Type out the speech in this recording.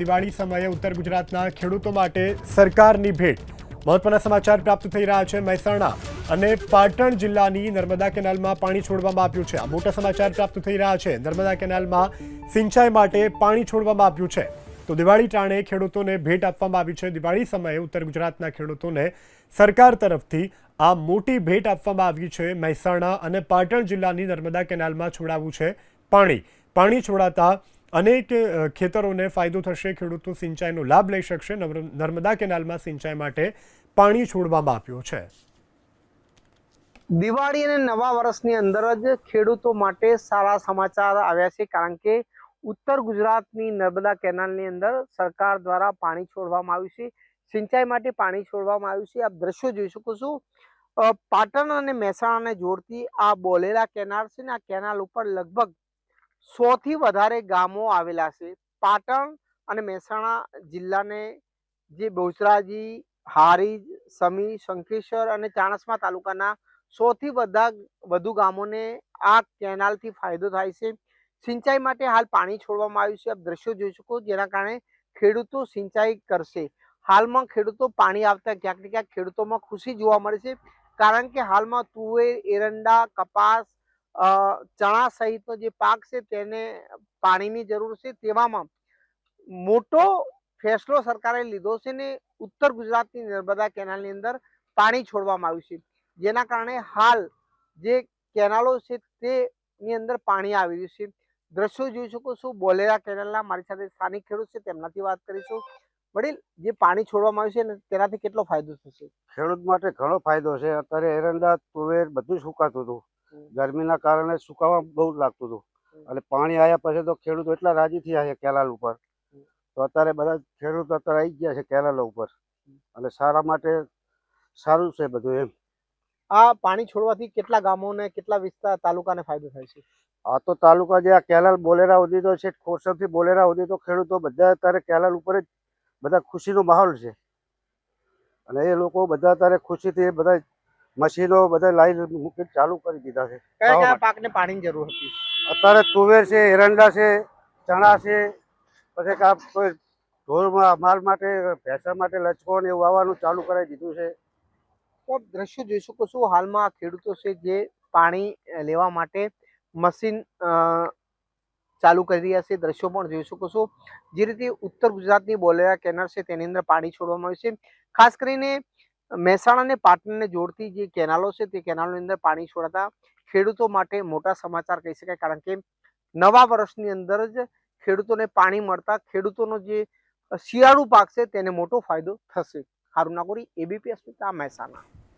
દિવાળી સમયે ઉત્તર ગુજરાતના ખેડૂતો માટે સરકારની ભેટ. મહત્વના સમાચાર પ્રાપ્ત થઈ રહ્યા છે મહેસાણા અને પાટણ જિલ્લાની નર્મદા કેનાલમાં પાણી છોડવામાં આવ્યું છે. આ મોટા સમાચાર પ્રાપ્ત થઈ રહ્યા છે. નર્મદા કેનાલમાં સિંચાઈ માટે પાણી છોડવામાં આવ્યું છે. તો દિવાળી ટાણે ખેડૂતોને ભેટ આપવામાં આવી છે. દિવાળી સમયે ઉત્તર ગુજરાતના ખેડૂતોને સરકાર તરફથી આ મોટી ભેટ આપવામાં આવી છે. મહેસાણા અને પાટણ જિલ્લાની નર્મદા કેનાલમાં છોડાવું છે પાણી. પાણી છોડાતા અનેક ખેતરોને ફાયદો થશે, ખેડૂતો સિંચાઈનો લાભ લઈ શકશે. નર્મ- નર્મદા કેનાલમાં સિંચાઈ માટે પાણી છોડવામાં આવ્યું છે. દિવાળી અને નવા વર્ષની અંદર જ ખેડૂતો માટે સારા સમાચાર આવ્યા છે, કારણ કે ઉત્તર ગુજરાતની નર્મદા કેનાલની અંદર સરકાર દ્વારા પાણી છોડવામાં આવ્યું છે, સિંચાઈ માટે પાણી છોડવામાં આવ્યું છે. આપ દ્રશ્યો જોઈ શકો છો. પાટણ અને મહેસાણાને જોડતી આ બોલેરા કેનાલ છે ને, આ કેનાલ ઉપર લગભગ સો થી વધારે ગામો આવેલા છે. પાટણ અને મહેસાણા જિલ્લાને જે બહુચરાજી, હારીજ, સમી શંખેશ્વર અને ચાણસ્મા તાલુકાના સોથી બધા વધુ ગામોને આ કેનાલથી ફાયદો થાય છે. સિંચાઈ માટે હાલ પાણી છોડવામાં આવ્યું છે. આપ દ્રશ્યો જોઈ શકો જેના કારણે ખેડૂતો સિંચાઈ કરશે. હાલમાં ખેડૂતો પાણી આવતા ક્યાંક ને ક્યાંક ખેડૂતોમાં ખુશી જોવા મળે છે. કારણ કે હાલમાં તુવેર, એરંડા, કપાસ ચણા સહિતનો જે પાક છે તેને પાણીની જરૂર છે તેવામાં મોટો ફેસલો સરકારે લીધો છે ને ઉત્તર ગુજરાતની નર્મદા કેનાલની અંદર પાણી છોડવામાં આવ્યું છે. જેના કારણે હાલ જે કેનાલો છે તેની અંદર પાણી આવી રહ્યું છે. દ્રશ્યો જોઈ શકો છો. બોલેરા કેનાલના મારી સાથે સ્થાનિક ખેડૂત છે તેમનાથી વાત કરીશું. વડીલ જે પાણી છોડવામાં આવ્યું છે ને તેનાથી કેટલો ફાયદો થશે? ખેડૂત માટે ઘણો ફાયદો છે. અત્યારે એરંડા તુવેર બધું સુકાતું હતું. ગરમીના કારણે સુકાવા બહુ લાગતું હતું. અને પાણી આવ્યા પછી તો ખેડૂતો એટલા રાજી થયા છે કેલાલ ઉપર. તો અત્યારે બધા ખેડૂતો અત્યારે આવી ગયા છે કેનાલ ઉપર. અને સારા માટે સારું છે બધું એમ. આ પાણી છોડવાથી કેટલા ગામોને કેટલા વિસ્તાર તાલુકાને ફાયદો થાય છે? આ તો તાલુકા જે આ કેલાલ બોલેરા સુધી તો છે ખોરસદથી બોલેરા સુધી તો ખેડૂતો બધા અત્યારે કેલાલ ઉપર જ બધા ખુશીનો માહોલ છે. અને એ લોકો બધા અત્યારે ખુશીથી બધા મશીનો બધા લાઈન મૂકી ચાલુ કરી દીધા છે. કયા કયા પાકને પાણીની જરૂર હતી? અત્યારે તુવેર છે એરંડા છે ચણા છે પછી કા કોઈ ઢોરમાં માલ માટે ભેંસા માટે લચકો ને એવું આવવાનું ચાલુ કરાવી દીધું છે. તો દ્રશ્યો જોઈ શકો છો હાલમાં ખેડૂતો છે જે પાણી લેવા માટે મશીન ચાલુ કરી રહ્યા છે. દ્રશ્યો પણ જોઈ શકો છો. જે રીતે ઉત્તર ગુજરાતની બોલેરા કેનાલ છે તેની અંદર પાણી છોડવામાં આવ્યું છે. ખાસ કરીને મહેસાણા અને પાટણને જોડતી જે કેનાલો છે તે કેનાલોની અંદર પાણી છોડાતા ખેડૂતો માટે મોટા સમાચાર કહી શકાય. કારણ કે નવા વર્ષની અંદર જ ખેડૂતોને પાણી મળતા ખેડૂતોનો જે શિયાળુ પાક છે તેને મોટો ફાયદો થશે. હારુના નાગોરી, એબીપી અસ્મિતા, મહેસાણા.